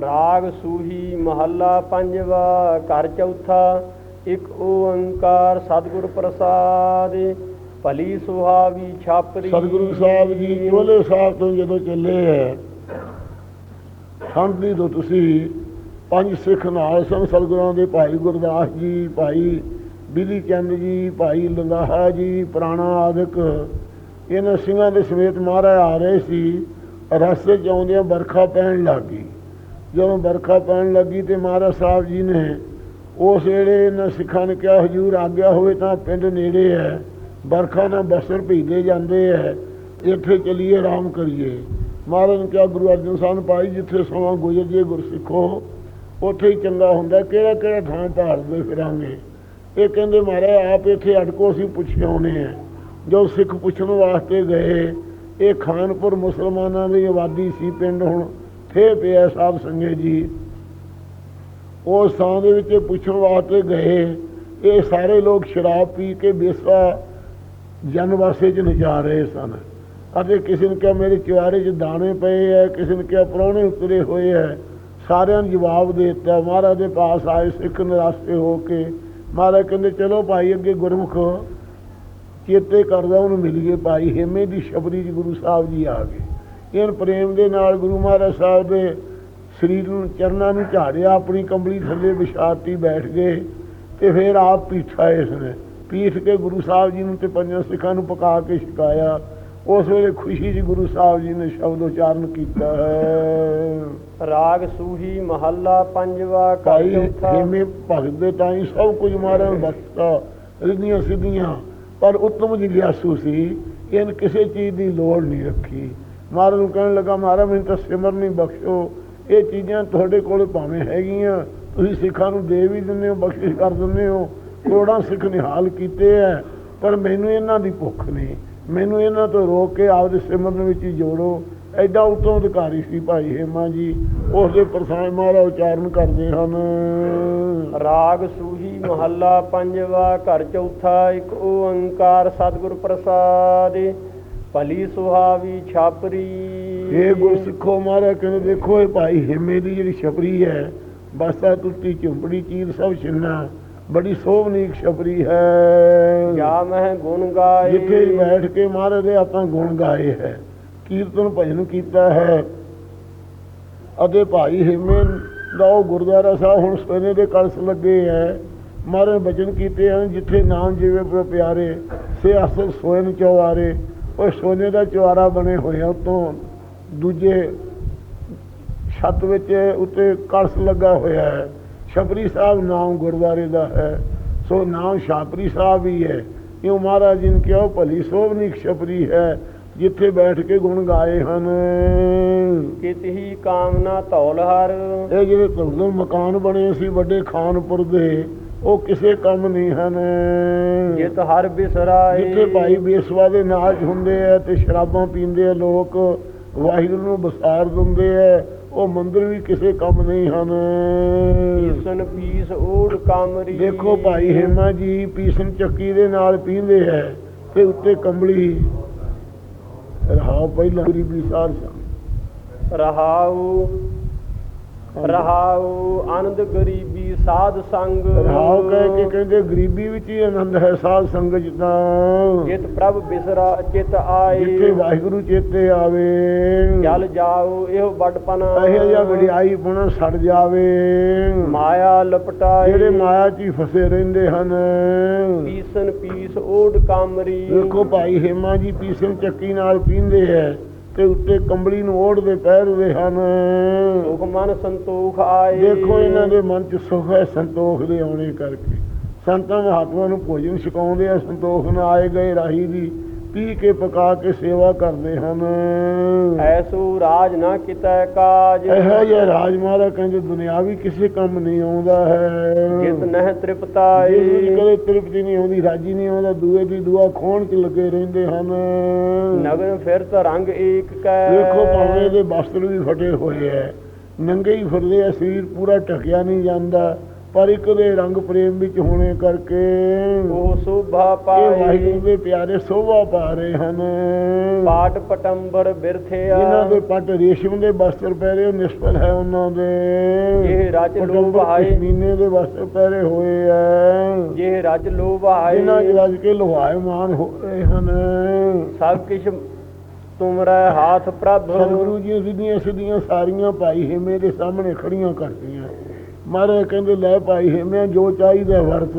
ਰਾਗ ਸੂਹੀ ਮਹੱਲਾ ਪੰਜਵਾ, ਘਰ ਚੌਥਾ, ਇੱਕ ਓੰਕਾਰ ਸਤਿਗੁਰ ਪ੍ਰਸਾਦ, ਭਲੀ ਸੁਹਾਵੀ ਛਾਪਰੀ ਸਤਿਗੁਰੂ ਸਾਹਿਬ ਜੀ, ਚੋਲੇ ਸਾਹਿਬ ਤੋਂ ਜਦੋਂ ਚੱਲੇ ਹੈ ਸੰਧੀ ਤੋਂ ਤੁਸੀਂ ਪੰਜ ਸਿੱਖ ਨਾਲ ਸਨ ਸਤਿਗੁਰਾਂ ਦੇ ਭਾਈ ਗੁਰਦਾਸ ਜੀ, ਭਾਈ ਬਿਧੀ ਚੰਦ ਜੀ, ਭਾਈ ਲੰਗਾਹਾ ਜੀ, ਪੁਰਾਣਾ ਆਦਿਕ। ਇਹਨਾਂ ਸਿੰਘਾਂ ਦੇ ਸਮੇਤ ਮਹਾਰਾਜ ਆ ਰਹੇ ਸੀ, ਰਸਤੇ 'ਚ ਆਉਂਦਿਆਂ ਬਰਖਾ ਪੈਣ ਲੱਗੀ ਜਦੋਂ ਬਰਖਾ ਪੈਣ ਲੱਗੀ ਤੇ ਮਹਾਰਾਜ ਸਾਹਿਬ ਜੀ ਨੇ ਉਸ ਵੇਲੇ ਇਹਨਾਂ ਸਿੱਖਾਂ ਨੇ ਕਿਹਾ, ਹਜੂਰ ਆਗਿਆ ਹੋਵੇ ਤਾਂ ਪਿੰਡ ਨੇੜੇ ਹੈ ਬਰਖਾ ਨਾਲ ਬਸਰ ਭੀਗੇ ਜਾਂਦੇ ਹੈ, ਇੱਥੇ ਚਲੀਏ, ਆਰਾਮ ਕਰੀਏ। ਮਹਾਰਾਜ ਨੇ ਕਿਹਾ, ਗੁਰੂ ਅਰਜਨ ਸਾਹਿਬ ਨੂੰ ਭਾਈ, ਜਿੱਥੇ ਸਮਾਂ ਗੁਜ਼ਰ ਜੇ ਗੁਰਸਿੱਖੋ, ਉੱਥੇ ਹੀ ਚੰਗਾ ਹੁੰਦਾ ਕਿਹੜਾ ਕਿਹੜਾ ਥਾਂ ਧਾਰਦੇ ਫਿਰਾਂਗੇ? ਇਹ ਕਹਿੰਦੇ, ਮਹਾਰਾਜ, ਆਪ ਇੱਥੇ ਅਟਕੋ, ਅਸੀਂ ਪੁੱਛੇ ਆਉਨੇ ਆ ਜੋ ਸਿੱਖ ਪੁੱਛਣ ਵਾਸਤੇ ਗਏ, ਇਹ ਖਾਨਪੁਰ ਮੁਸਲਮਾਨਾਂ ਦੀ ਆਬਾਦੀ ਸੀ ਪਿੰਡ ਹੁਣ। ਥੇ ਪਿਆ ਸਾਹਿਬ ਸੰਗੇ ਜੀ। ਉਸ ਥਾਂ ਦੇ ਵਿੱਚ ਪੁੱਛਣ ਵਾਸਤੇ ਗਏ। ਇਹ ਸਾਰੇ ਲੋਕ ਸ਼ਰਾਬ ਪੀ ਕੇ ਬੇਸਵਾ ਜਨਵਾਸੇ ਚ ਨਚਾ ਰਹੇ ਸਨ। ਅਤੇ ਕਿਸੇ ਨੇ ਕਿਹਾ, ਮੇਰੇ ਚੁਆਰੇ 'ਚ ਦਾਣੇ ਪਏ ਐ। ਕਿਸੇ ਨੇ ਕਿਹਾ ਪ੍ਰਾਹੁਣੇ ਉਤਰੇ ਹੋਏ ਐ। ਸਾਰਿਆਂ ਨੇ ਜਵਾਬ ਦੇ ਦਿੱਤਾ। ਮਹਾਰਾਜ ਦੇ ਪਾਸ ਆਏ, ਸਿੱਖ ਨਿਰਾਸ਼ੇ ਹੋ ਕੇ। ਮਹਾਰਾਜ ਕਹਿੰਦੇ, ਚਲੋ ਭਾਈ, ਅੱਗੇ ਗੁਰਮੁਖ ਚੇਤੇ ਕਰਦਾ, ਉਹਨੂੰ ਮਿਲੀਏ ਭਾਈ। ਹੇਮੇ ਦੀ ਸ਼ਬਰੀ ਜੀ ਗੁਰੂ ਸਾਹਿਬ ਜੀ ਆ ਗਏ। ਇਹਨਾਂ ਪ੍ਰੇਮ ਦੇ ਨਾਲ ਗੁਰੂ ਮਹਾਰਾਜ ਸਾਹਿਬ ਦੇ ਸਰੀਰ ਨੂੰ ਚਰਨਾਂ ਨੂੰ ਝਾੜਿਆ ਆਪਣੀ ਕੰਬਲੀ ਥੱਲੇ ਵਿਛਾਤੀ ਬੈਠ ਗਏ ਤੇ ਫਿਰ ਆਪ ਪੀਠਾ ਇਸ ਨੇ। ਪੀਠ ਕੇ ਗੁਰੂ ਸਾਹਿਬ ਜੀ ਨੂੰ ਤੇ ਪੰਜਾਂ ਸਿੱਖਾਂ ਨੂੰ ਪਕਾ ਕੇ ਛਕਾਇਆ। ਉਸ ਵੇਲੇ ਖੁਸ਼ੀ ਜੀ ਗੁਰੂ ਸਾਹਿਬ ਜੀ ਨੇ ਸ਼ਬਦ ਉਚਾਰਨ ਕੀਤਾ ਹੈ। ਰਾਗ ਸੂਹੀ ਮਹੱਲਾ ਪੰਜਵਾ ਚੌਥਾ। ਹੇਮੇ ਭਗਤ ਦੇ ਤਾਈ ਸਭ ਕੁਝ ਮਾਰਨ ਬਖਸ਼ਤਾ ਰਿਧੀਆਂ ਸਿੱਧੀਆਂ ਪਰ ਉੱਤਮ ਜਿਗਿਆਸੂ ਸੀ। ਇਹਨ ਕਿਸੇ ਚੀਜ਼ ਦੀ ਲੋੜ ਨਹੀਂ ਰੱਖੀ। ਮਹਾਰਾਜ ਨੂੰ ਕਹਿਣ ਲੱਗਾ, ਮਹਾਰਾਜ, ਮੈਨੂੰ ਤਾਂ ਸਿਮਰ ਨਹੀਂ ਬਖਸ਼ੋ। ਇਹ ਚੀਜ਼ਾਂ ਤੁਹਾਡੇ ਕੋਲ ਭਾਵੇਂ ਹੈਗੀਆਂ। ਤੁਸੀਂ ਸਿੱਖਾਂ ਨੂੰ ਦੇ ਵੀ ਦਿੰਦੇ ਹੋ, ਬਖਸ਼ਿਸ਼ ਕਰ ਦਿੰਦੇ ਹੋ। ਕਰੋੜਾਂ ਸਿੱਖ ਨਿਹਾਲ ਕੀਤੇ ਐ, ਪਰ ਮੈਨੂੰ ਇਹਨਾਂ ਦੀ ਭੁੱਖ ਨਹੀਂ। ਮੈਨੂੰ ਇਹਨਾਂ ਤੋਂ ਰੋਕ ਕੇ ਆਪਦੇ ਸਿਮਰਨ ਵਿੱਚ ਹੀ ਜੋੜੋ। ਐਡਾ ਉਤੋਂ ਅਧਿਕਾਰੀ ਸੀ ਭਾਈ ਹੇਮਾ ਜੀ। ਉਸ ਦੇ ਪ੍ਰਸਾਦ ਮਹਾਰਾ ਉਚਾਰਨ ਕਰਦੇ ਹਨ। ਰਾਗ ਸੂਹੀ ਮਹੱਲਾ ਪੰਜਵਾ, ਘਰ ਚੌਥਾ, ਇੱਕ ਓੰਕਾਰ ਸਤਿਗੁਰ ਪ੍ਰਸਾਦ। ਭਲੀ ਸੁਹਾਵੀ ਛਾਪਰੀ। ਇਹ ਗੁਰ ਸਿੱਖੋ ਮਹਾਰਾ ਕਹਿੰਦੇ ਦੇਖੋ ਇਹ ਭਾਈ ਹੇਮੇ ਦੀ ਜਿਹੜੀ ਛਪਰੀ ਹੈ ਬਸਤਾ ਟੁੱਟੀ ਝੁੰਪੜੀ ਚੀਰ ਸਭ ਛਿੰਨਾ ਬੜੀ ਸੋਹਣੀ ਛਪਰੀ ਹੈ। ਜਾ ਮਹਿ ਗੁਣ ਗਾਏ। ਜਿੱਥੇ ਬੈਠ ਕੇ ਮਹਾਰਾਜ ਦੇ ਆਪਾਂ ਗੁਣ ਗਾਏ ਹੈ ਕੀਰਤਨ ਭਜਨ ਕੀਤਾ ਹੈ। ਅਤੇ ਭਾਈ ਹਿੰਮੇ ਦਾ ਉਹ ਗੁਰਦੁਆਰਾ ਸਾਹਿਬ ਹੁਣ ਸੋਨੇ ਦੇ ਕਲਸ ਲੱਗੇ ਹੈ। ਮਹਾਰਾਜ ਬਚਨ ਕੀਤੇ ਹਨ ਜਿੱਥੇ ਨਾਮ ਜੀਵੇ ਪਿਆਰੇ ਸੇ ਅਸਲ ਸੋਨ ਚਵਾਰੇ ਉਹ ਸੋਨੇ ਦਾ ਚਵਾਰਾ ਬਣੇ ਹੋਏ ਆ ਉਤੋਂ। ਦੂਜੇ ਛੱਤ ਵਿੱਚ ਉੱਤੇ ਕਲਸ ਲੱਗਾ ਹੋਇਆ ਹੈ। ਛਪਰੀ ਸਾਹਿਬ ਨਾਮ ਗੁਰਦੁਆਰੇ ਦਾ ਹੈ। ਸੋ ਨਾਮ ਛਾਪਰੀ ਸਾਹਿਬ ਹੀ ਹੈ। ਇਹ ਮਹਾਰਾਜ ਜੀ ਨੇ ਕਿਹਾ ਉਹ ਭਲੀ ਸੋਭਨੀ ਛਪਰੀ ਹੈ ਜਿੱਥੇ ਬੈਠ ਕੇ ਗੁਣ ਗਾਏ ਹਨ। ਕਿਤਹੀ ਕਾਮਨਾ ਧੌਲ ਹਰ। ਇਹ ਜਿਹੜੇ ਧੁੰਦਲ ਮਕਾਨ ਬਣੇ ਸੀ ਵੱਡੇ ਖਾਨਪੁਰ ਦੇ ਉਹ ਕਿਸੇ ਕੰਮ ਨਹੀਂ ਹਨ। ਜਿਤ ਹਰ ਬਿਸਰਾਏ। ਜਿੱਥੇ ਭਾਈ ਬੇਸਵਾ ਦੇ ਨਾਚ ਹੁੰਦੇ ਆ ਤੇ ਸ਼ਰਾਬਾਂ ਪੀਂਦੇ ਆ ਲੋਕ ਵਾਹਿਗੁਰੂ ਨੂੰ ਬਸਾਰ ਦਿੰਦੇ ਆ ਉਹ ਮੰਦਿਰ ਵੀ ਕਿਸੇ ਕੰਮ ਨਹੀਂ ਹਨ। ਈਸਨ ਪੀਸ ਓੜ ਕਾਮਰੀ। ਦੇਖੋ ਭਾਈ ਹੇਮਾ ਜੀ ਪੀਸਨ ਚੱਕੀ ਦੇ ਨਾਲ ਪੀਂਦੇ ਹੈ ਤੇ ਉੱਤੇ ਕੰਬਲੀ। ਰਹਾ ਪਹਿਲਾਂ ਗਰੀਬੀ ਸਾਰ ਰਹਾਉ ਰਹਾਉ ਆਨੰਦ ਗਰੀਬੀ ਸਾਧ ਸੰਗ। ਰਹਾਉ ਕਹਿ ਕੇ ਕਹਿੰਦੇ ਗਰੀਬੀ ਵਿੱਚ ਹੀ ਆਨੰਦ ਹੈ ਸਾਧ ਚ ਤਾਂ ਜਿਤ ਪ੍ਰਭ ਬਿਸਰਾ ਚਿਤ ਆਏ। ਜਿੱਥੇ ਵਾਹਿਗੁਰੂ ਚੇਤੇ ਆਵੇ। ਜਲ ਜਾਓ ਇਹੋ ਬੜਪਨਾ ਇਹ ਜਿਹਾ ਵਡਿਆਈ ਪੁਣਾ ਸੜ ਜਾਵੇ। ਮਾਇਆ ਲਪਟਾਏ ਜਿਹੜੇ ਮਾਇਆ 'ਚ ਹੀ ਫਸੇ ਰਹਿੰਦੇ ਹਨ। ਪੀਸਨ ਪੀਸ ਓੜ ਕਾਮਰੀ। ਦੇਖੋ ਭਾਈ ਹੇਮਾ ਜੀ ਪੀਸਨ ਚੱਕੀ ਨਾਲ ਪੀਂਦੇ ਐ ਤੇ ਉੱਤੇ ਕੰਬਲੀ ਨੂੰ ਓੜਦੇ ਪਹਿਰਦੇ ਹਨ। ਸੁਖ ਮਨ ਸੰਤੋਖ ਆਏ। ਦੇਖੋ ਇਹਨਾਂ ਦੇ ਮਨ 'ਚ ਸੁਖ ਹੈ ਸੰਤੋਖ ਦੇ ਆਉਣੇ ਕਰਕੇ। ਸੰਤਾਂ ਮਹਾਤਮਾ ਨੂੰ ਭੋਜਨ ਛਕਾਉਂਦੇ ਆ ਸੰਤੋਖ ਨਾਲ ਆਏ ਗਏ ਰਾਹੀ ਦੀ ਪੀ ਕੇ ਪਕਾ ਕੇ ਸੇਵਾ ਕਰਦੇ ਹਨ। ਐਸੋ ਰਾਜ ਨਾ ਕਿਤੈ ਕਾਜ। ਇਹੋ ਜਿਹਾ ਰਾਜ ਮਹਾਰਾਜ ਕਹਿੰਦੇ ਦੁਨਿਆਵੀ ਕਿਸੇ ਕੰਮ ਨਹੀਂ ਆਉਂਦਾ ਹੈ। ਜਿਤ ਨਹਿ ਤ੍ਰਿਪਤਾਏ ਜਿਹਨੂੰ ਕਦੇ ਤ੍ਰਿਪਤੀ ਨਹੀਂ ਆਉਂਦੀ ਰਾਜੀ ਨਹੀਂ ਆਉਂਦਾ ਦੂਏ ਦੀ ਦੁਆ ਖੋਣ 'ਚ ਲੱਗੇ ਰਹਿੰਦੇ ਹਨ। ਨਗਨ ਫਿਰਤ ਰੰਗ ਏਕ ਕੈ। ਦੇਖੋ ਭਾਵੇਂ ਇਹਦੇ ਵਸਤਰ ਵੀ ਫਟੇ ਹੋਏ ਐ ਨੰਗੇ ਹੀ ਫਿਰਦੇ ਆ ਸਰੀਰ ਪੂਰਾ ਢਕਿਆ ਨਹੀਂ ਜਾਂਦਾ। ਪਰ ਇੱਕ ਦੇ ਰੰਗ ਪ੍ਰੇਮ ਵਿੱਚ ਹੋਣੇ ਕਰਕੇ ਉਹ ਸੋਭਾ ਇਹ ਪਾਏ। ਵਾਹਿਗੁਰੂ ਦੇ ਪਿਆਰੇ ਸੋਭਾ ਪਾ ਰਹੇ ਹਨ। ਪਾਟ ਪਟੰਬਰ ਬਿਰਥਿਆ ਜਿਨ੍ਹਾਂ ਦੇ ਪੱਟ ਰੇਸ਼ਮ ਦੇ ਵਸਤਰ ਪਹਿਰੇ ਉਹ ਨਿਸ਼ਫਲ ਹੈ ਉਹਨਾਂ ਦੇ। ਇਹ ਰਜ ਲੋਭਾਏ ਪਸ਼ਮੀਨੇ ਦੇ ਵਸਤਰ ਪਹਿਰੇ ਹੋਏ ਐ। ਜੇ ਰਜ ਲੋਭਾਏ ਜਿਨ੍ਹਾਂ ਚ ਰੱਜ ਕੇ ਲੋਹਾਇਮਾਨ ਹੋ ਰਹੇ ਹਨ। ਸਭ ਕਿਛ ਤੁਮਰਾ ਹਾਥ ਪ੍ਰਭ। ਸਤਿਗੁਰੂ ਜੀ ਸਿੱਧੀਆਂ ਸਿੱਧੀਆਂ ਸਾਰੀਆਂ ਭਾਈ ਹਿਮੇ ਦੇ ਸਾਹਮਣੇ ਖੜੀਆਂ ਕਰਤੀਆਂ। ਮਹਾਰਾਜ ਕਹਿੰਦੇ ਲੈ ਭਾਈ ਹਿਮਿਆ ਜੋ ਚਾਹੀਦਾ ਵਰਤ।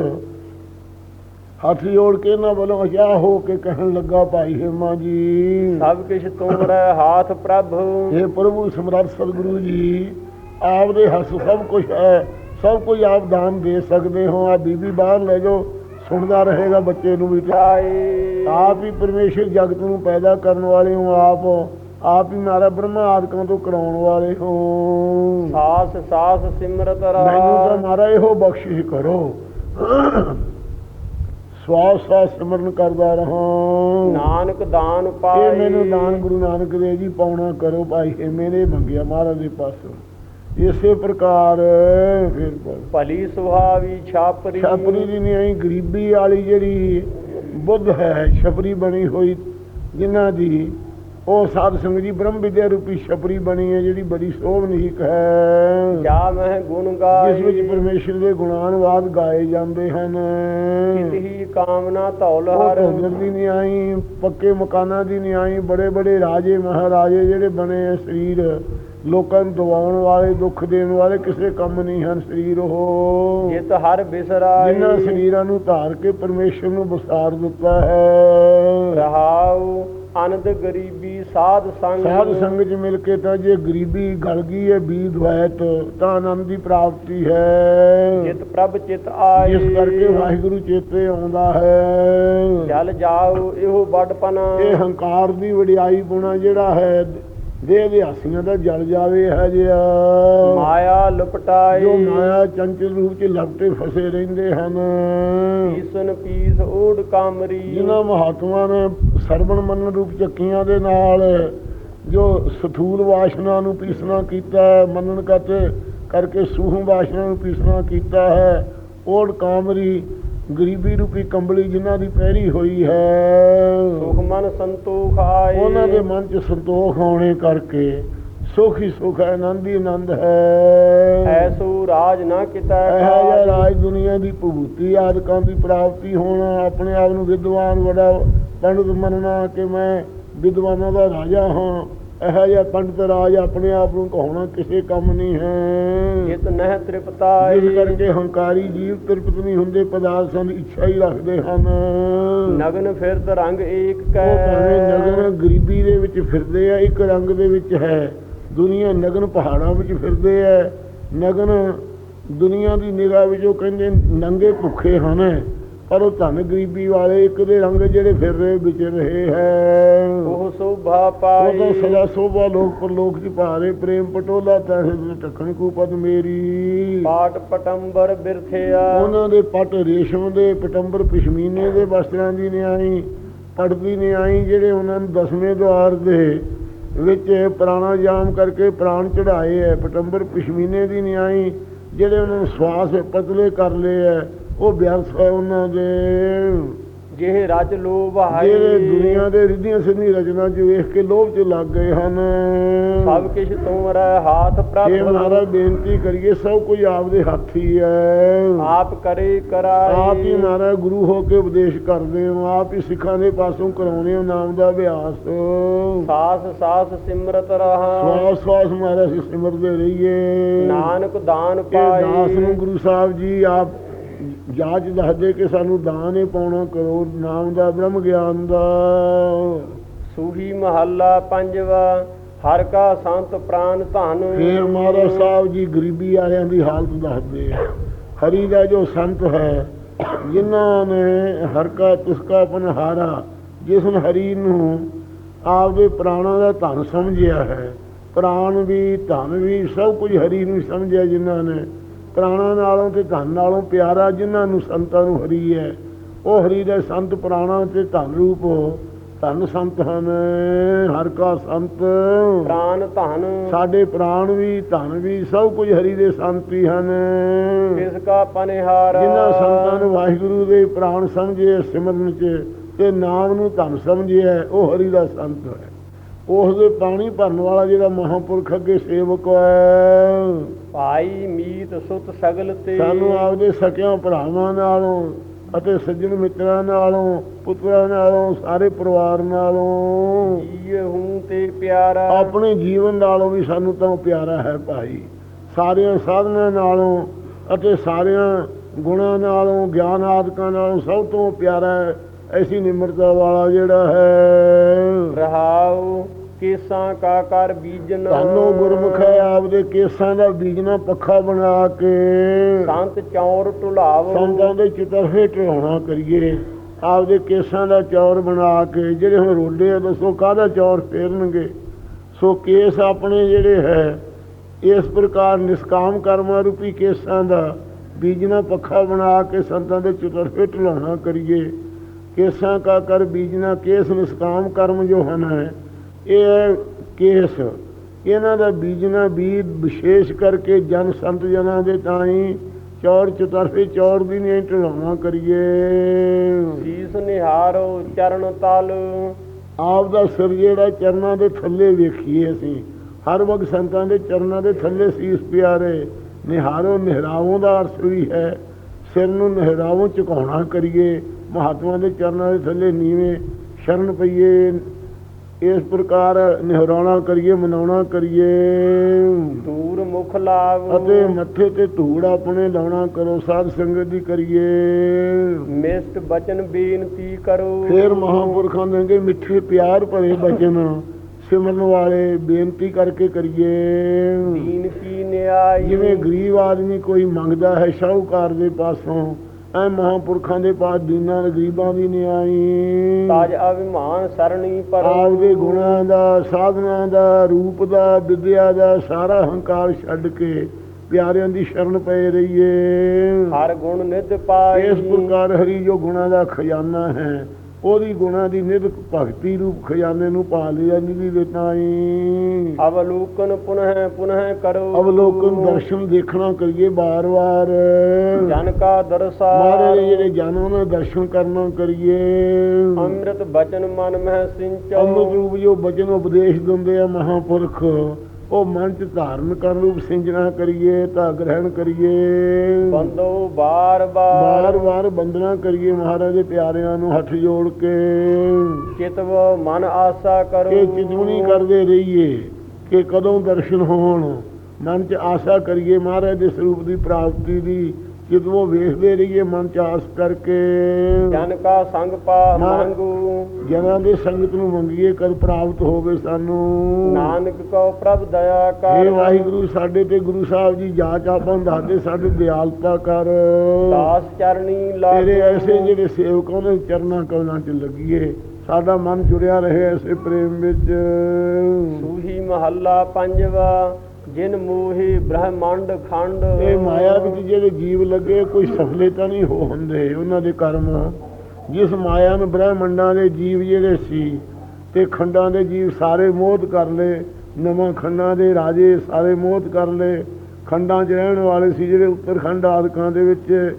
ਹੱਥ ਜੋੜ ਕੇ ਇਹਨਾਂ ਵੱਲੋਂ ਅਜਾ ਹੋ ਕੇ ਕਹਿਣ ਲੱਗਾ ਭਾਈ ਹਿਮਾ ਜੀ। ਸਭ ਕਿਛ ਤੁਮਰਾ ਹਾਥ ਪ੍ਰਭ। ਇਹ ਪ੍ਰਭੂ ਸਮਰੱਥ ਸਤਿਗੁਰੂ ਜੀ ਆਪ ਦੇ ਹੱਥ ਸਭ ਕੁਝ ਹੈ ਸਭ ਕੁਝ ਆਪ ਦਾਨ ਦੇ ਸਕਦੇ ਹੋ। ਆ ਬੀਬੀ ਬਾਹਰ ਲੈ ਜਾਓ ਸੁਣਦਾ ਰਹੇਗਾ ਬੱਚੇ ਨੂੰ ਵੀ। ਆਪ ਹੀ ਪਰਮੇਸ਼ਰ ਜਗਤ ਨੂੰ ਪੈਦਾ ਕਰਨ ਵਾਲੇ ਹੋ ਆਪ ਆਪ ਹੀ ਮਾਰਾ ਬ੍ਰਹਮਾ ਆਦਿਕਾਂ ਤੋਂ ਕਰਾਉਣ ਵਾਲੇ ਹੋ। ਸਾਸ ਸਾਸ ਸਿਮਰਤ ਮੈਨੂੰ ਤਾਂ ਮਾਰਾ ਇਹੋ ਬਖਸ਼ਿਸ਼ ਕਰੋ। ਸਵਾਸ ਸਵਾਸ ਸਿਮਰਨ ਕਰਦਾ ਰਹਾ। ਨਾਨਕ ਦਾਨ ਇਹ ਪਾਏ ਮੈਨੂੰ ਦਾਨ ਗੁਰੂ ਨਾਨਕ ਦੇਵ ਜੀ ਪਾਉਣਾ ਕਰੋ ਭਾਈ ਇਹ ਮੇਰੇ ਮੰਗਿਆ ਮਹਾਰਾਜ ਦੇ ਪਾਸੋਂ। ਇਸੇ ਪ੍ਰਕਾਰ ਫਿਰ ਭਲੀ ਸੁਹਾਵੀ ਛਾਪਰੀ। ਛਪਰੀ ਦੀ ਨਹੀਂ ਆਈ ਗਰੀਬੀ ਵਾਲੀ ਜਿਹੜੀ ਬੁੱਧ ਹੈ ਛਪਰੀ ਬਣੀ ਹੋਈ ਜਿਨ੍ਹਾਂ ਦੀ ਉਹ ਸਾਧ ਸੰਗਤ ਜੀ ਬ੍ਰਹਮ ਵਿਦਿਆ ਰੂਪੀ ਛਪਰੀ ਬਣੀ ਹੈ ਜਿਹੜੀ ਬੜੀ ਸੋਭਨੀਕ ਹੈ। ਜਾ ਮਹਿ ਗੁਣ ਗਾਏ। ਜਿਸ ਵਿੱਚ ਪਰਮੇਸ਼ਰ ਦੇ ਗੁਣਾਨਵਾਦ ਗਾਏ ਜਾਂਦੇ ਹਨ। ਹੀ ਕਾਮਨਾ ਧੌਲ ਹਰ ਭੋਜਨ ਦੀ ਨਹੀਂ ਆਈ ਪੱਕੇ ਮਕਾਨਾਂ ਦੀ ਨਹੀਂ ਆਈ ਬੜੇ ਬੜੇ ਰਾਜੇ ਮਹਾਰਾਜੇ ਜਿਹੜੇ ਬਣੇ ਆ ਸਰੀਰ ਲੋਕਾਂ ਨੂੰ ਦਵਾਉਣ ਵਾਲੇ ਦੁੱਖ ਦੇਣ ਵਾਲੇ ਕਿਸੇ ਕੰਮ ਨਹੀਂ ਹਨ ਸਰੀਰ ਉਹ। ਜਿਤ ਹਰ ਬਿਸਰਾਈ। ਜਿਨ੍ਹਾਂ ਸਰੀਰਾਂ ਨੂੰ ਧਾਰ ਕੇ ਪਰਮੇਸ਼ਰ ਨੂੰ ਵਿਸਾਰ ਦਿੱਤਾ ਹੈ। ਰਹਾਉ। ਅਨੰਦ ਗਰੀਬੀ ਸਾਧ ਸੰਗ ਸਾਧ ਸੰਗ ਚ ਮਿਲ ਕੇ ਤਾਂ ਜੇ ਗਰੀਬੀ ਗਲ ਗਈ ਹੈ ਬੀ ਦਵੈਤ ਤਾਂ ਆਨੰਦ ਦੀ ਪ੍ਰਾਪਤੀ ਹੈ। ਜਿਤ ਪ੍ਰਭ ਚਿਤ ਆਏ। ਇਸ ਕਰਕੇ ਵਾਹਿਗੁਰੂ ਚੇਤੇ ਆਉਂਦਾ ਹੈ। ਜਲ ਜਾਉ ਇਹੋ ਵੱਡਪਨ ਇਹ ਹੰਕਾਰ ਦੀ ਵਡਿਆਈ ਪੁਣਾ ਜਿਹੜਾ ਹੈ ਦੇ ਹਾਸੀਆਂ ਦਾ ਜਲ ਜਾਵੇ ਹੈ ਜਿਆ ਮਾਇਆ ਲੁਪਟਾਏ ਜੋ ਮਾਇਆ ਚੰਚਲ ਰੂਪ ਚ ਲਪਟੇ ਫਸੇ ਰਹਿੰਦੇ ਹਨ। ਈਸਨ ਪੀਸ ਓੜ ਕਾਮਰੀ। ਜਿਨ੍ਹਾਂ ਮਹਾਤਮਾ ਨੇ ਸਰਵਣ ਮੰਨ ਰੂਪ ਚੱਕੀਆਂ ਦੇ ਨਾਲ ਜੋ ਸਥੂਲ ਵਾਸ਼ਨਾ ਨੂੰ ਪੀਸਣਾ ਕੀਤਾ ਹੈ, ਮੰਨਣ ਕਰਤੇ ਕਰਕੇ ਸੂਹਮ ਵਾਸ਼ਨਾ ਨੂੰ ਪੀਸਣਾ ਕੀਤਾ ਹੈ ਓੜ ਕਾਮਰੀ ਗਰੀਬੀ ਰੂਪੀ ਕੰਬਲੀ ਜਿਨ੍ਹਾਂ ਦੀ ਪਹਿਰੀ ਹੋਈ ਹੈ। ਸੁਖ ਮਨ ਸੰਤੋਖ ਆਏ। ਉਹਨਾਂ ਦੇ ਮਨ 'ਚ ਸੰਤੋਖ ਆਉਣੇ ਕਰਕੇ ਸੁਖ ਹੀ ਸੁਖ ਹੈ ਆਨੰਦ ਹੀ ਆਨੰਦ ਹੈ। ਐਸੋ ਰਾਜ ਨਾ ਕਿਤੈ ਕਾਜ। ਰਾਜ ਦੁਨੀਆ ਦੀ ਭੂਤੀ ਆਦਿਕਾਂ ਦੀ ਪ੍ਰਾਪਤੀ ਹੋਣਾ ਆਪਣੇ ਆਪ ਨੂੰ ਵਿਦਵਾਨ ਬੜਾ ਪੰਡਤ ਮੰਨਣਾ ਕਿ ਮੈਂ ਵਿਦਵਾਨਾਂ ਦਾ ਰਾਜਾ ਹਾਂ। ਇਹ ਜਿਹਾ ਪੰਡਤ ਰਾਜ ਆਪਣੇ ਆਪ ਨੂੰ ਕਹਾਉਣਾ ਕਿਸੇ ਕੰਮ ਨਹੀਂ ਹੈ। ਜਿਤ ਨਹਿ ਤ੍ਰਿਪਤਾਈ। ਜਿਸ ਕਰਕੇ ਹੰਕਾਰੀ ਜੀਵ ਤ੍ਰਿਪਤ ਨਹੀਂ ਹੁੰਦੇ ਪਦਾਰਥ ਦੀ ਇੱਛਾ ਹੀ ਰੱਖਦੇ ਹਨ। ਨਗਨ ਫਿਰਤ ਰੰਗ ਏਕ ਉਹ ਭਾਵੇਂ ਕੈ ਨਗਨ ਗਰੀਬੀ ਦੇ ਵਿੱਚ ਫਿਰਦੇ ਆ ਇੱਕ ਰੰਗ ਦੇ ਵਿੱਚ ਹੈ। ਦੁਨੀਆ ਨਗਨ ਪਹਾੜਾਂ ਵਿੱਚ ਫਿਰਦੇ ਆ। ਨਗਨ ਦੁਨੀਆ ਦੀ ਨਿਗਾਹ ਵਿੱਚ ਉਹ ਕਹਿੰਦੇ ਨੰਗੇ ਭੁੱਖੇ ਹਨ। ਪਰ ਉਹ ਧਨ ਗਰੀਬੀ ਵਾਲੇ ਇੱਕ ਦੇ ਰੰਗ ਜਿਹੜੇ ਫਿਰ ਰਹੇ ਵਿਚ ਰਹੇ ਹੈ। ਉਹ ਸੋਭਾ ਉਹ ਪਾਈ ਤਾਂ ਸਦਾ ਸੋਭਾ ਲੋਕ ਪਰਲੋਕ ਚ ਭਾਰੇ ਪ੍ਰੇਮ ਪਟੋਲਾ ਤਹਿ ਦੇ ਟੱਕਣ ਕੋ ਪਦ ਮੇਰੀ। ਪਾਟ ਪਟੰਬਰ ਬਿਰਥਿਆ। ਉਹਨਾਂ ਦੇ ਪਟ ਰੇਸ਼ਮ ਦੇ ਪਟੰਬਰ ਪਸ਼ਮੀਨੇ ਦੇ ਵਸਤਰਾਂ ਦੀ ਨਿਆਈ ਪੜਦੀ ਨਿਆਈ ਜਿਹੜੇ ਉਹਨਾਂ ਨੂੰ ਦਸਵੇਂ ਦੁਆਰ ਦੇ ਵਿੱਚ ਪ੍ਰਾਣਾ ਜਾਮ ਕਰਕੇ ਪ੍ਰਾਣ ਚੜਾਏ ਐ ਪਟੰਬਰ ਪਸ਼ਮੀਨੇ ਦੀ ਨਿਆਈ ਜਿਹੜੇ ਉਹਨਾਂ ਨੂੰ ਸਵਾਸ ਪਤਲੇ ਕਰ ਲਏ ਐ ਉਹ ਹੈ ਉਹਨਾਂ ਦੇ। ਜਿਹ ਰਜ ਲੋਭ ਹਾਈ ਜਿਹੜੇ ਦੁਨੀਆ ਦੇ ਰਿੱਧੀਆਂ ਸਿੱਧੀ ਰਚਨਾ ਚ ਵੇਖ ਕੇ ਲੋਭ ਚ ਲੱਗ ਗਏ ਹਨ। ਸਭ ਕਿਛ ਤੁਮਰਾ ਹਾਥ ਇਹ ਮਹਾਰਾਜ ਪ੍ਰਭ ਬੇਨਤੀ ਕਰੀਏ ਸਭ ਕੁਝ ਆਪਦੇ ਹੱਥ ਹੀ। ਹੈ ਆਪ ਕਰੇ ਕਰਾਏ। ਆਪ ਹੀ ਮਹਾਰਾਜ ਗੁਰੂ ਹੋ ਕੇ ਉਪਦੇਸ਼ ਕਰਦੇ ਹੋ। ਆਪ ਹੀ ਸਿੱਖਾਂ ਦੇ ਪਾਸੋਂ ਕਰਾਉਣੇ ਹੋ ਨਾਮ ਦਾ ਅਭਿਆਸ। ਸਾਸ ਸਾਸ ਸਿਮਰਤ ਰਹਾ। ਸਵਾਸ ਸਵਾਸ ਅਸੀਂ ਸਿਮਰਦੇ ਰਹੀਏ। ਨਾਨਕ ਦਾਨ ਇਹ ਦਾਸ ਨੂੰ ਪਾਏ ਗੁਰੂ ਸਾਹਿਬ ਜੀ ਆਪ ਜਾਂਚ ਦੱਸਦੇ ਕਿ ਸਾਨੂੰ ਦਾਨ ਹੀ ਪਾਉਣਾ ਕਰੋ ਨਾਮ ਦਾ ਬ੍ਰਹਮ ਗਿਆਨ ਦਾ ਸੂਹੀ ਮਹੱਲਾ ਪੰਜਵਾ ਹਰ ਕਾ ਸੰਤ ਪ੍ਰਾਨ ਧਨ ਫੇਰ ਮਹਾਰਾਜ ਸਾਹਿਬ ਜੀ ਗਰੀਬੀ ਵਾਲਿਆਂ ਦੀ ਹਾਲਤ ਦੱਸਦੇ। ਹਰੀ ਦਾ ਜੋ ਸੰਤ ਹੈ ਜਿਨ੍ਹਾਂ ਨੇ ਹਰ ਕਾ ਤਿਸਕਾ ਪਨਹਾਰਾ ਜਿਸ ਨੇ ਹਰੀ ਨੂੰ ਆਪਦੇ ਪ੍ਰਾਣਾਂ ਦਾ ਧਨ ਸਮਝਿਆ ਹੈ ਪ੍ਰਾਣ ਵੀ ਧਨ ਵੀ ਸਭ ਕੁਝ ਹਰੀ ਨੂੰ ਸਮਝਿਆ ਜਿਨ੍ਹਾਂ ਨੇ ਪ੍ਰਾਣਾਂ ਨਾਲੋਂ ਤੇ ਧਨ ਨਾਲੋਂ ਪਿਆਰਾ ਜਿਨ੍ਹਾਂ ਨੂੰ ਸੰਤਾਂ ਨੂੰ ਹਰੀ ਹੈ ਉਹ ਹਰੀ ਦੇ ਸੰਤ ਪ੍ਰਾਣਾਂ ਤੇ ਧਨ ਰੂਪ ਧੰਨ ਸੰਤ ਹਨ ਹਰ ਕਾ ਸੰਤ। ਪ੍ਰਾਨ ਧਨ। ਸਾਡੇ ਪ੍ਰਾਣ ਵੀ ਧਨ ਵੀ ਸਭ ਕੁਝ ਹਰੀ ਦੇ ਸੰਤ ਹੀ ਹਨ। ਕਿਸ ਕਾ ਪਨਿਹਾਰ। ਜਿਨ੍ਹਾਂ ਸੰਤਾਂ ਨੂੰ ਵਾਹਿਗੁਰੂ ਦੇ ਪ੍ਰਾਣ ਸਮਝੇ ਸਿਮਰਨ ਚ ਤੇ ਨਾਮ ਨੂੰ ਧਨ ਸਮਝਿਆ ਉਹ ਹਰੀ ਦਾ ਸੰਤ ਹੈ। ਉਸ ਦੇ ਪਾਣੀ ਭਰਨ ਵਾਲਾ ਜਿਹੜਾ ਮਹਾਂਪੁਰਖ ਅੱਗੇ ਸੇਵਕ ਹੈ। ਭਾਈ ਮੀਤ ਸੁਤ ਸਗਲ ਤੇ। ਸਾਨੂੰ ਆਪਦੇ ਸਕਿਆਂ ਭਰਾਵਾਂ ਨਾਲੋਂ ਅਤੇ ਸੱਜਣ ਮਿੱਤਰਾਂ ਨਾਲੋਂ ਪੁੱਤਰਾਂ ਨਾਲੋਂ ਸਾਰੇ ਪਰਿਵਾਰ ਨਾਲੋਂ ਜੀਅ ਹੂੰ ਤੇ ਪਿਆਰਾ। ਆਪਣੇ ਜੀਵਨ ਨਾਲੋਂ ਵੀ ਸਾਨੂੰ ਤਾਂ ਪਿਆਰਾ ਹੈ ਭਾਈ। ਸਾਰਿਆਂ ਸਾਧਨਾਂ ਨਾਲੋਂ ਅਤੇ ਸਾਰਿਆਂ ਗੁਣਾਂ ਨਾਲੋਂ ਗਿਆਨ ਆਦਿਕਾਂ ਨਾਲੋਂ ਸਭ ਤੋਂ ਪਿਆਰਾ ਐਸੀ ਨਿਮਰਤਾ ਵਾਲਾ ਜਿਹੜਾ ਹੈ। ਰਹਾਉ ਕੇਸਾਂ ਕਾ ਕਰ ਬੀਜਨ। ਤੁਹਾਨੂੰ ਗੁਰਮੁਖ ਹੈ ਆਪਦੇ ਕੇਸਾਂ ਦਾ ਬੀਜਣਾ ਪੱਖਾ ਬਣਾ ਕੇ। ਸੰਤ ਚੌਰ ਢੁਲਾਵ। ਸੰਤਾਂ ਦੇ ਚਿਤਰਫੇ ਢਾਉਣਾ ਕਰੀਏ। ਆਪਦੇ ਕੇਸਾਂ ਦਾ ਚੌਰ ਬਣਾ ਕੇ ਜਿਹੜੇ ਹੁਣ ਰੋਡੇ ਆ ਦੱਸੋ ਕਾਹਦਾ ਚੌਰ ਫੇਰਨਗੇ? ਸੋ ਕੇਸ ਆਪਣੇ ਜਿਹੜੇ ਹੈ ਇਸ ਪ੍ਰਕਾਰ ਨਿਸਕਾਮ ਕਰਮਾਂ ਰੂਪੀ ਕੇਸਾਂ ਦਾ ਬੀਜਣਾ ਪੱਖਾ ਬਣਾ ਕੇ ਸੰਤਾਂ ਦੇ ਚਿਤਰਫੇ ਢਲਾਉਣਾ ਕਰੀਏ। ਕੇਸਾਂ ਕਾ ਕਰ ਬੀਜਣਾ ਕੇਸ ਨਿਸਕਾਮ ਕਰਮ ਜੋ ਹਨ ਹੈ ਇਹ ਹੈ ਕੇਸ ਇਹਨਾਂ ਦਾ ਬੀਜਣਾ ਵੀ ਵਿਸ਼ੇਸ਼ ਕਰਕੇ ਜਨ ਸੰਤ ਜਨਾਂ ਦੇ ਤਾਈਂ ਚੌਰ ਚਤਰਫੇ ਚੌਰ ਵੀ ਨਹੀਂ ਢਲਾਉਣਾ ਕਰੀਏ। ਸੀਸ ਨਿਹਾਰੋ ਚਰਨ ਤਲ। ਆਪ ਦਾ ਸਿਰ ਜਿਹੜਾ ਚਰਨਾਂ ਦੇ ਥੱਲੇ ਵੇਖੀਏ ਅਸੀਂ ਹਰ ਵਕਤ ਸੰਤਾਂ ਦੇ ਚਰਨਾਂ ਦੇ ਥੱਲੇ ਸੀਸ ਪਿਆਰੇ ਨਿਹਾਰੋ ਨਿਹਰਾਵੋਂ ਦਾ ਅਰਥ ਵੀ ਹੈ ਸਿਰ ਨੂੰ ਨਿਹਰਾਵੋਂ ਝੁਕਾਉਣਾ ਕਰੀਏ ਮਹਾਤਮਾ ਦੇ ਚਰਨਾਂ ਦੇ ਥੱਲੇ ਨੀਵੇਂ ਸ਼ਰਨ ਪਈਏ। ਇਸ ਪ੍ਰਕਾਰ ਨਿਹਰਾਉਣਾ ਕਰੀਏ ਮਨਾਉਣਾ ਕਰੀਏ। ਦੂਰ ਮੁਖ ਲਾਵ ਅਤੇ ਮੱਥੇ ਤੇ ਧੂੜ ਆਪਣੇ ਲਾਉਣਾ ਕਰੋ ਸਾਧ ਸੰਗਤ ਦੀ ਕਰੀਏ। ਮਿਸਟ ਬਚਨ ਬੇਨਤੀ ਕਰੋ। ਫੇਰ ਮਹਾਂਪੁਰਖਾਂ ਦੇਗੇ ਮਿੱਠੇ ਪਿਆਰ ਭਰੇ ਬਚਨ। ਸਿਮਰਨ ਵਾਲੇ ਬੇਨਤੀ ਕਰਕੇ ਕਰੀਏ। ਦੀਨ ਕੀ ਨਿਆਈ। ਜਿਵੇਂ ਗਰੀਬ ਆਦਮੀ ਕੋਈ ਮੰਗਦਾ ਹੈ ਸ਼ਾਹੂਕਾਰ ਦੇ ਪਾਸੋਂ ਐ ਮਹਾਂਪੁਰਖਾਂ ਦੇ ਪਾਸ ਦੀਨਾਂ ਦੇ ਗਰੀਬਾਂ ਦੀ ਨਿਆਈ। ਤਾਜ ਅਭਿਮਾਨ ਸਰਣੀ ਪਰ ਆਪਦੇ ਗੁਣਾਂ ਦਾ ਸਾਧਨਾ ਦਾ ਰੂਪ ਦਾ ਵਿਦਿਆ ਦਾ ਸਾਰਾ ਹੰਕਾਰ ਛੱਡ ਕੇ ਪਿਆਰਿਆਂ ਦੀ ਸ਼ਰਨ ਪਏ ਰਹੀਏ। ਹਰ ਗੁਣ ਨਿਧ ਪਾਈ। ਇਸ ਪ੍ਰਕਾਰ ਹਰੀ ਜੋ ਗੁਣਾਂ ਦਾ ਖਜ਼ਾਨਾ ਹੈ ਉਹਦੀ ਗੁਣਾਂ ਦੀ ਨਿਧ ਭਗਤੀ ਰੂਪ ਖਜ਼ਾਨੇ ਨੂੰ ਪਾ ਲਿਆ ਨਿਧੀ ਦੇ ਤਾਈ ਅਵਲੋਕਨ ਪੁਨਹ ਪੁਨਹ ਕਰੋ। ਅਵਲੋਕਨ ਦਰਸ਼ਨ ਦੇਖਣਾ ਕਰੀਏ ਬਾਰ-ਬਾਰ। ਜਨ ਕਾ ਦਰਸਾ ਦੇ ਜਿਹੜੇ ਜਨ ਉਹਨਾਂ ਦੇ ਦਰਸ਼ਨ ਕਰਨਾ ਕਰੀਏ। ਅੰਮ੍ਰਿਤ ਬਚਨ ਮਨ ਮਹਿ ਅੰਮ੍ਰਿਤ ਸਿੰਚੋ ਰੂਪ ਜੋ ਬਚਨ ਉਪਦੇਸ਼ ਦਿੰਦੇ ਆ ਮਹਾਪੁਰਖ। ਉਹ ਮਨ ਚ ਧਾਰਨ ਕਰਨ ਰੂਪ ਸਿੰਜਣਾ ਕਰੀਏ ਤਾਂ ਗ੍ਰਹਿਣ ਕਰੀਏ। ਬੰਦੋ ਬਾਰ ਬਾਰ ਬਾਰ-ਬਾਰ ਬੰਦਨਾ ਕਰੀਏ ਮਹਾਰਾਜ ਦੇ ਪਿਆਰਿਆਂ ਨੂੰ ਹੱਥ ਜੋੜ ਕੇ। ਚਿਤਵ ਮਨ ਆਸਾ ਕਰੋ। ਇਹ ਚਿਤਵਨੀ ਕਰਦੇ ਰਹੀਏ ਕਿ ਕਦੋਂ ਦਰਸ਼ਨ ਹੋਣ। ਮਨ 'ਚ ਆਸਾ ਕਰੀਏ ਮਹਾਰਾਜ ਦੇ ਸਰੂਪ ਦੀ ਪ੍ਰਾਪਤੀ ਦੀ। ਜਦੋਂ ਵੇਖਦੇ ਰਹੀਏ ਮਨ 'ਚ ਆਸ ਕਰਕੇ। ਜਨ ਕਾ ਸੰਗ ਪਾ ਮੰਗੂ। ਜਨਾਂ ਦੇ ਸੰਗਤ ਨੂੰ ਮੰਗੀਏ ਕਦ ਪ੍ਰਾਪਤ ਹੋਵੇ ਸਾਨੂੰ। ਨਾਨਕ ਕੋ ਪ੍ਰਭ ਦਇਆ ਇਹ ਕਰ ਵਾਹਿਗੁਰੂ ਸਾਡੇ ਤੇ ਗੁਰੂ ਸਾਹਿਬ ਜੀ ਜਾਚ ਆਪਾਂ ਦੱਸਦੇ ਸਾਡੇ ਦਿਆਲਤਾ ਕਰ। ਦਾਸ ਚਰਣੀ ਲਾ ਤੇਰੇ ਐਸੇ ਜਿਹੜੇ ਸੇਵਕਾਂ ਦੇ ਚਰਨਾਂ ਕਮਲਾਂ 'ਚ ਲੱਗੀਏ ਸਾਡਾ ਮਨ ਜੁੜਿਆ ਰਹੇ ਐਸੇ ਪ੍ਰੇਮ ਵਿੱਚ। ਸੂਹੀ ਮਹੱਲਾ ਪੰਜਵਾ। ਜਿਨ ਮੋਹੀ ਬ੍ਰਹਮੰਡ ਖੰਡ। ਇਹ ਮਾਇਆ ਵਿੱਚ ਜਿਹੜੇ ਜੀਵ ਲੱਗੇ, ਕੋਈ ਸਫਲੇ ਤਾਂ ਨਹੀਂ ਹੋ ਹੁੰਦੇ, ਉਹਨਾਂ ਦੇ ਕਰਮ। ਜਿਸ ਮਾਇਆ ਨੂੰ ਬ੍ਰਹਮੰਡਾਂ ਦੇ ਜੀਵ ਜਿਹੜੇ ਸੀ ਤੇ ਖੰਡਾਂ ਦੇ ਜੀਵ ਸਾਰੇ ਮੋਹਤ ਕਰ ਲਏ, ਨਵਾਂ ਖੰਡਾਂ ਦੇ ਰਾਜੇ ਸਾਰੇ ਮੋਹਤ ਕਰ ਲਏ, ਖੰਡਾਂ 'ਚ ਰਹਿਣ ਵਾਲੇ ਸੀ ਜਿਹੜੇ ਉੱਤਰਖੰਡ ਆਦਿਕਾਂ ਦੇ ਵਿੱਚ।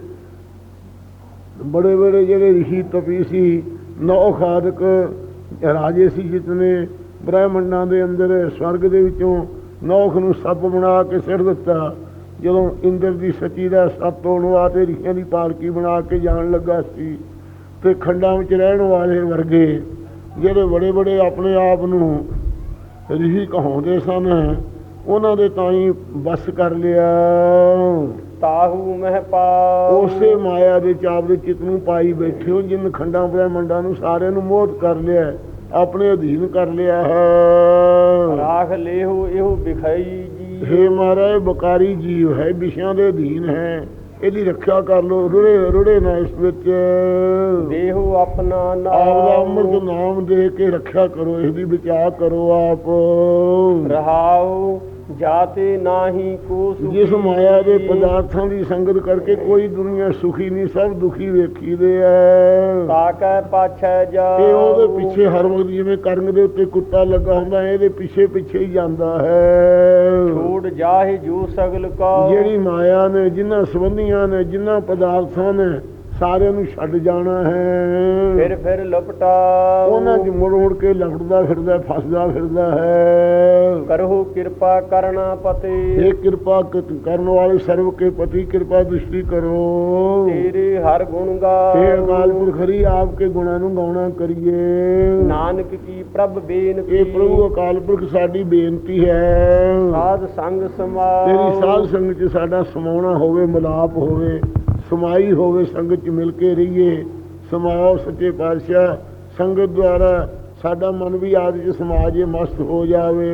ਬੜੇ ਬੜੇ ਜਿਹੜੇ ਰਿਸ਼ੀ ਤਪੀ ਸੀ, ਨੌ ਖਾਦਕ ਰਾਜੇ ਸੀ ਜਿਤਨੇ ਬ੍ਰਹਮੰਡਾਂ ਦੇ ਅੰਦਰ, ਸਵਰਗ ਦੇ ਵਿੱਚੋਂ ਨੌਖ ਨੂੰ ਸੱਪ ਬਣਾ ਕੇ ਸਿਰ ਦਿੱਤਾ। ਜਦੋਂ ਇੰਦਰ ਦੀ ਸੱਚੀ ਦਾ ਸੱਪ ਹੋਣ ਵਾਸਤੇ ਰਿਸ਼ੀਆਂ ਦੀ ਪਾਲਕੀ ਬਣਾ ਕੇ ਜਾਣ ਲੱਗਾ ਸੀ ਤੇ ਖੰਡਾਂ ਵਿੱਚ ਰਹਿਣ ਵਾਲੇ ਵਰਗੇ ਜਿਹੜੇ ਬੜੇ ਬੜੇ ਆਪਣੇ ਆਪ ਨੂੰ ਰਿਸ਼ੀ ਕਹਾਉਂਦੇ ਸਨ ਉਹਨਾਂ ਦੇ ਤਾਈਂ ਬਸ ਕਰ ਲਿਆ। ਤਾਹੂ ਮਹਿ ਉਸੇ ਮਾਇਆ ਦੇ ਚਾਪ ਦੇ ਚਿਤ ਨੂੰ ਪਾਈ ਬੈਠੇ ਹੋ ਜਿਨ ਖੰਡਾਂ ਬ੍ਰਹਮੰਡਾਂ ਨੂੰ ਸਾਰਿਆਂ ਨੂੰ ਮੋਹਤ ਕਰ ਲਿਆ। ਹੈ, ਆਪਣੇ ਅਧੀਨ ਕਰ ਲਿਆ ਹੈ। ਰਾਖ ਲੇਹੋ ਇਹੋ ਵਿਖਾਈ ਜੀ। ਹੇ ਮਹਾਰਾਜ ਬਕਾਰੀ ਜੀਵ ਹੈ ਵਿਸ਼ਿਆਂ ਦੇ ਅਧੀਨ ਹੈ। ਇਹਦੀ ਰੱਖਿਆ ਕਰ ਲੋ ਰੁੜੇ ਰੁੜੇ ਨਾ ਇਸ ਵਿੱਚ। ਦੇਹੋ ਆਪਣਾ ਆਪ ਦਾ ਅੰਮ੍ਰਿਤ ਨਾਮ ਨਾਮ ਦੇ ਕੇ ਰੱਖਿਆ ਕਰੋ ਇਹਦੀ ਵਿਚਾਰ ਕਰੋ ਆਪ। ਰਹਾਉ ਜਾਤੇ ਨਾਹੀ ਕੋ ਸੁਖੀ। ਜਿਸ ਮਾਇਆ ਦੇ ਪਦਾਰਥਾਂ ਦੀ ਸੰਗਤ ਕਰਕੇ ਕੋਈ ਦੁਨੀਆ ਸੁਖੀ ਨਹੀਂ ਸਭ ਦੁਖੀ ਵੇਖੀਦੇ ਐ। ਤਾਕੈ ਪਾਛੈ ਜਾ ਇਹ ਉਹਦੇ ਪਿੱਛੇ ਹਰ ਵਕਤ ਜਿਵੇਂ ਕਰੰਗ ਦੇ ਉੱਤੇ ਕੁੱਤਾ ਲੱਗਾ ਹੁੰਦਾ ਇਹਦੇ ਪਿੱਛੇ ਪਿੱਛੇ ਹੀ ਜਾਂਦਾ ਹੈ। ਛੋੜ ਜਾਹਿ ਜੋ ਸਗਲ ਕਾ। ਜਿਹੜੀ ਮਾਇਆ ਨੇ ਜਿਨ੍ਹਾਂ ਸੰਬੰਧੀਆਂ ਨੇ ਜਿਨ੍ਹਾਂ ਪਦਾਰਥਾਂ ਨੇ ਸਾਰਿਆਂ ਨੂੰ ਛੱਡ ਜਾਣਾ ਹੈ। ਫਿਰ ਫਿਰ ਲਪਟਾ ਉਹਨਾਂ ਦੀ ਮੁੜ ਮੁੜ ਕੇ ਲਗੜਦਾ ਫਿਰਦਾ ਫਸਦਾ ਫਿਰਦਾ ਹੈ। ਕਰਹੁ ਕਿਰਪਾ ਕਰਨਾ ਪਤੇ। ਇਹ ਕਿਰਪਾ ਕਰਨ ਵਾਲੇ ਸਰਵ ਕੇ ਪਤੀ ਕਿਰਪਾ ਦ੍ਰਿਸ਼ਟੀ ਕਰੋ। ਤੇਰੇ ਹਰ ਗੁਣ ਗਾ। ਇਹ ਅਕਾਲ ਪੁਰਖ ਹਰੀ ਆਪ ਕੇ ਗੁਣਾਂ ਨੂੰ ਗਾਉਣਾ ਕਰੀਏ। ਨਾਨਕ ਕੀ ਪ੍ਰਭ ਬੇਨਤੀ। ਇਹ ਪ੍ਰਭੂ ਅਕਾਲ ਪੁਰਖ ਸਾਡੀ ਬੇਨਤੀ ਹੈ। ਸਾਧ ਸੰਗ ਸਮਾ ਤੇਰੀ ਸਾਧ ਸੰਗਤ ਚ ਸਾਡਾ ਸਮਾਉਣਾ ਹੋਵੇ ਮਿਲਾਪ ਹੋਵੇ। ਸਮਾਈ ਹੋਵੇ ਸੰਗਤ ਚ ਮਿਲ ਕੇ ਰਹੀਏ। ਸਮਾਓ ਸੱਚੇ ਪਾਤਸ਼ਾਹ, ਸੰਗਤ ਦੁਆਰਾ ਸਾਡਾ ਮਨ ਵੀ ਆਦਿ ਚ ਸਮਾਜ ਮਸਤ ਹੋ ਜਾਵੇ।